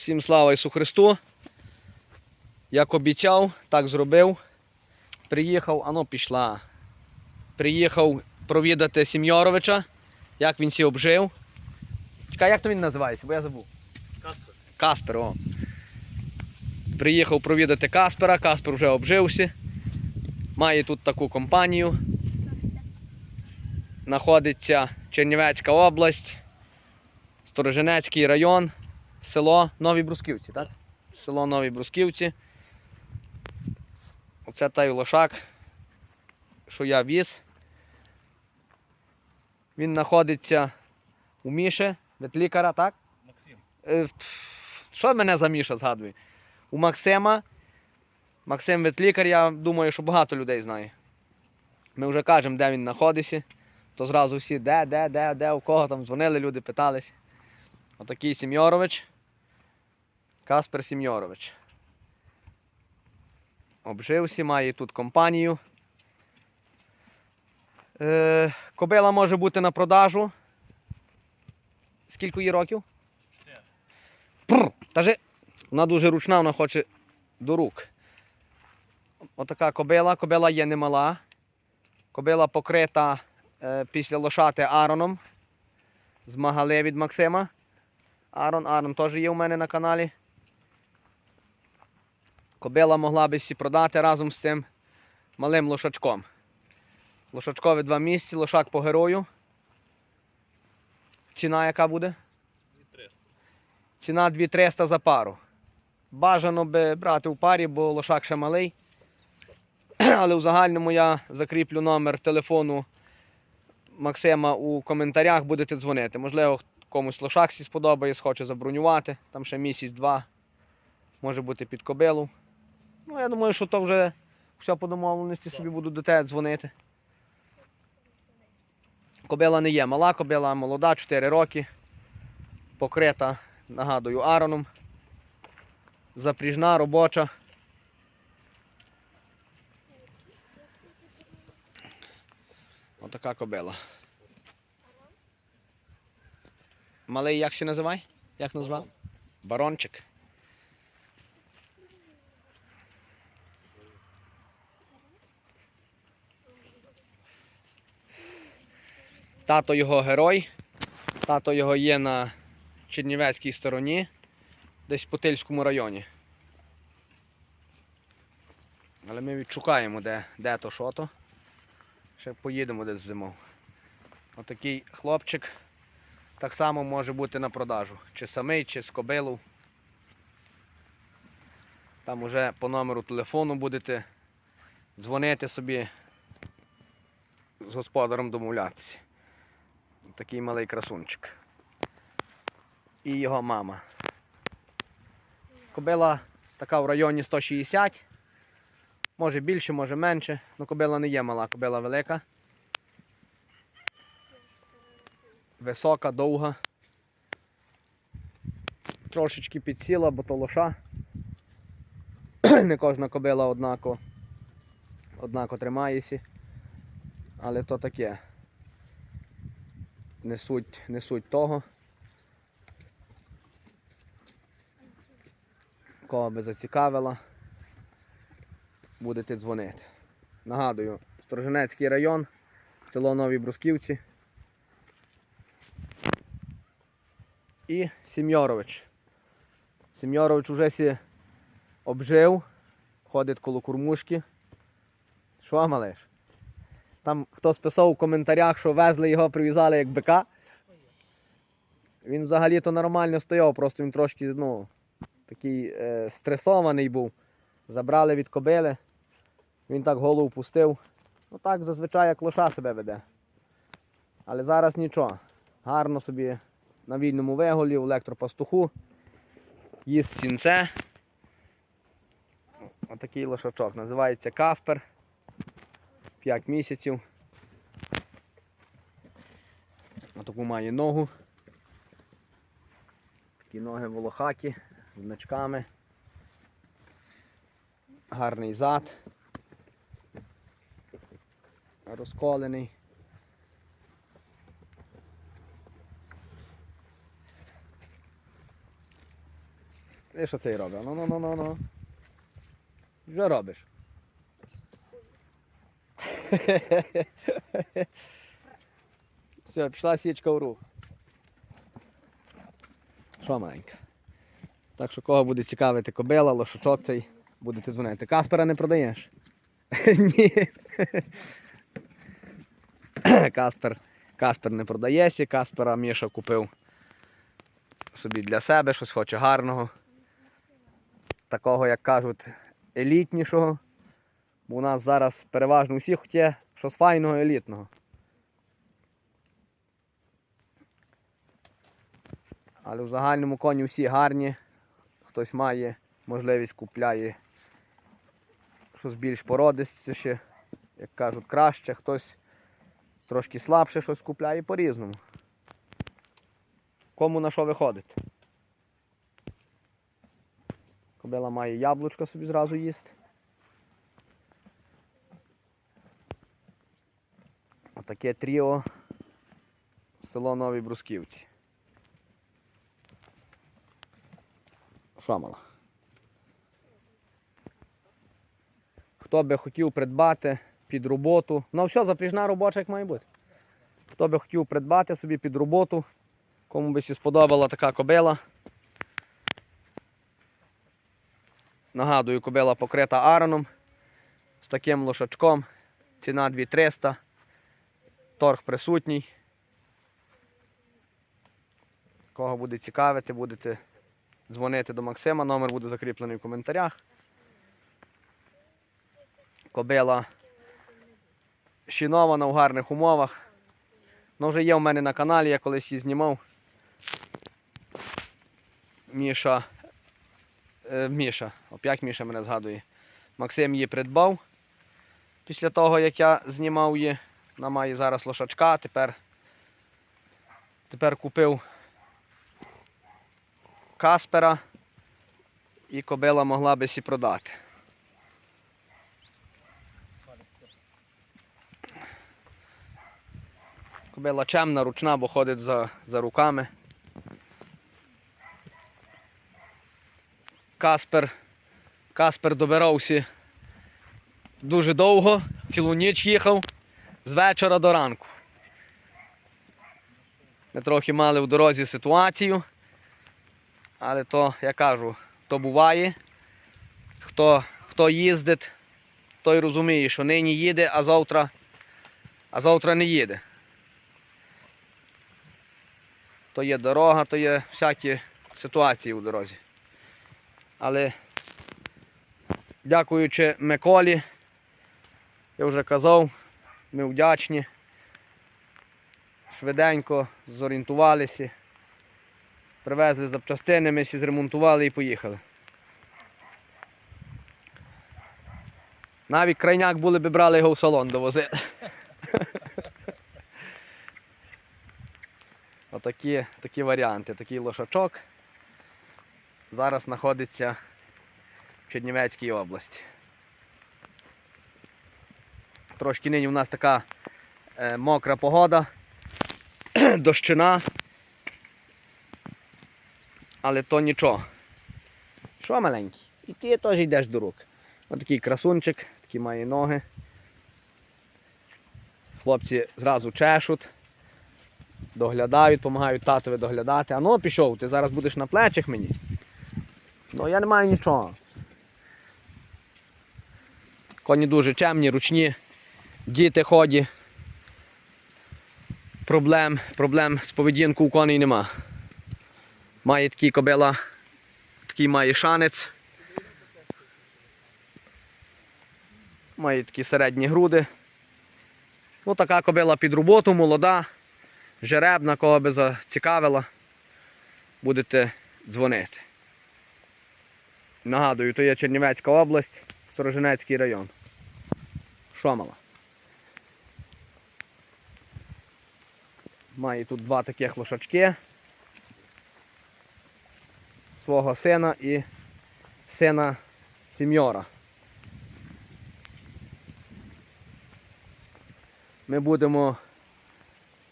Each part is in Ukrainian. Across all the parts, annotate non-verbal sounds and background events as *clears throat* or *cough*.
Всім слава Ісу Христу. Як обіцяв, так зробив. Приїхав, ано пішла. Приїхав провідати Сім'йоровича, як він сі обжив. Чекай, як то він називається, бо я забув. Каспер. Каспер, о. Приїхав провідати Каспера, Каспер вже обжився. Має тут таку компанію. Знаходиться Чернівецька область, Сторожинецький район, село Нові Брусківці, так? Село Нові Брусківці. Оце той лошак, що я віз. Він знаходиться у Міші, ветлікара, так? Максим. Е, Що мене за Міша згадує? У Максима. Максим ветлікар, я думаю, що багато людей знає. Ми вже кажемо, де він знаходиться. То зразу всі, де, де, де, де, у кого там дзвонили, люди питались. Отакий Сім'йорович. Каспер Сім'йорович. Обжився, має тут компанію. Е, кобила може бути на продажу. Скільки їй років? Прр, та же, вона дуже ручна, вона хоче до рук. Отака кобила, кобила є немала. Кобила покрита е, після лошати Ароном. З Магали від Максима. Арон, Арон теж є у мене на каналі. Кобила могла би сі продати разом з цим малим лошачком. Лошачкові два місяці, лошак по герою. Ціна яка буде? 300. Ціна 2300 за пару. Бажано би брати у парі, бо лошак ще малий. *clears throat* Але у загальному я закріплю номер телефону Максима у коментарях, будете дзвонити. Можливо, комусь лошак сі сподобає, схоче забронювати. Там ще місяць-два. Може бути під кобилу. Ну, я думаю, що то вже все по домовленості собі буду до тебе дзвонити. Кобила не є мала, кобила молода, 4 роки. Покрита, нагадую, ароном. Запріжна, робоча. Отака кобила. Малий як ще називай? Як назвав? Барончик. Тато його герой. Тато його є на Чернівецькій стороні, десь в Путильському районі. Але ми відшукаємо, де, де то, що то. Ще поїдемо десь зимов. Отакий хлопчик так само може бути на продажу. Чи самий, чи з кобилу. Там уже по номеру телефону будете дзвонити собі з господарем домовлятися. Такий малий красунчик. І його мама. Кобила така в районі 160. Може більше, може менше. Ну кобила не є мала, кобила велика. Висока, довга. Трошечки підсіла, бо то лоша. Не кожна кобила однако, однако тримається. Але то таке. Не суть, не суть того. Кого би зацікавила, будете дзвонити. Нагадую, Сторожинецький район, село Нові Брусківці. І Сім'йорович. Сім'йорович уже сі обжив, ходить коло курмушки. Що, малиш? Там хтось писав у коментарях, що везли його, прив'язали як бика. Він взагалі-то нормально стояв, просто він трошки ну, такий е, стресований був. Забрали від кобили. Він так голову пустив. Ну так зазвичай як лоша себе веде. Але зараз нічого. Гарно собі на вільному виголі, в електропастуху. Їсть сінце. Отакий лошачок. Називається Каспер. 5 місяців. Отаку має ногу. Такі ноги волохаті з значками. Гарний зад. Розколений. І що цей робить? Ну, ну, ну, ну, ну. Що робиш? *laughs* Все, пішла січка в рух. Що маленька? Так що кого буде цікавити кобила, лошачок цей, будете дзвонити. Каспера не продаєш? *laughs* Ні. *clears throat* Каспер. Каспер не продається, Каспера Міша купив собі для себе, щось хоче гарного. Такого, як кажуть, елітнішого. Бо у нас зараз переважно усі хоче щось файного елітного. Але в загальному коні всі гарні. Хтось має можливість купляє щось більш породистіше, як кажуть, краще, хтось трошки слабше щось купляє по-різному. Кому на що виходить? Кобила має яблучко собі зразу їсти. Отаке тріо село Нові Брусківці. Що мала? Хто би хотів придбати під роботу. Ну все, запряжна робоча як має бути. Хто би хотів придбати собі під роботу, кому би сподобала така кобила. Нагадую, кобила покрита ароном з таким лошачком. Ціна 2300. Торг присутній. Кого буде цікавити, будете дзвонити до Максима, номер буде закріплений в коментарях. Кобила шинована в гарних умовах. Ну, вже є в мене на каналі, я колись її знімав. Міша. Е, Міша, опять Міша мене згадує. Максим її придбав. Після того, як я знімав її, вона має зараз лошачка, тепер, тепер купив Каспера і кобила могла би сі продати. Кобила чемна, ручна, бо ходить за, за руками. Каспер. Каспер добирався дуже довго, цілу ніч їхав з вечора до ранку. Ми трохи мали в дорозі ситуацію, але то, я кажу, то буває. Хто, хто їздить, той розуміє, що нині їде, а завтра, а завтра не їде. То є дорога, то є всякі ситуації у дорозі. Але дякуючи Миколі, я вже казав, ми вдячні. Швиденько зорієнтувалися, привезли запчастини, ми всі зремонтували і поїхали. Навіть крайняк були би брали його в салон довозили. *laughs* Отакі такі варіанти, такий лошачок. Зараз знаходиться в Чернівецькій області. Трошки нині у нас така е, мокра погода, *clears throat* дощина. Але то нічого. Що маленький? І ти теж йдеш до рук. Ось такий красунчик, такий має ноги. Хлопці зразу чешуть, доглядають, допомагають татові доглядати. А ну пішов, ти зараз будеш на плечах мені. Ну я не маю нічого. Коні дуже чемні, ручні, діти ході. Проблем, проблем з поведінкою у коней нема. Має такий кобила, такий має шанець. Має такі середні груди. Ну, така кобила під роботу, молода, жеребна, кого би зацікавила, будете дзвонити. Нагадую, то є Чернівецька область, Сторожинецький район. Шомала. Має тут два таких лошачки свого сина і сина сім'йора. Ми будемо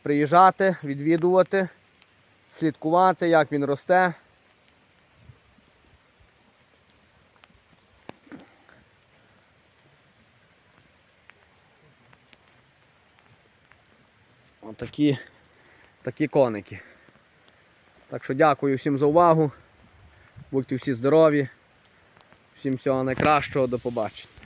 приїжджати, відвідувати, слідкувати, як він росте. Отакі такі коники. Так що дякую всім за увагу. Будьте всі здорові. Всім всього найкращого, до побачення.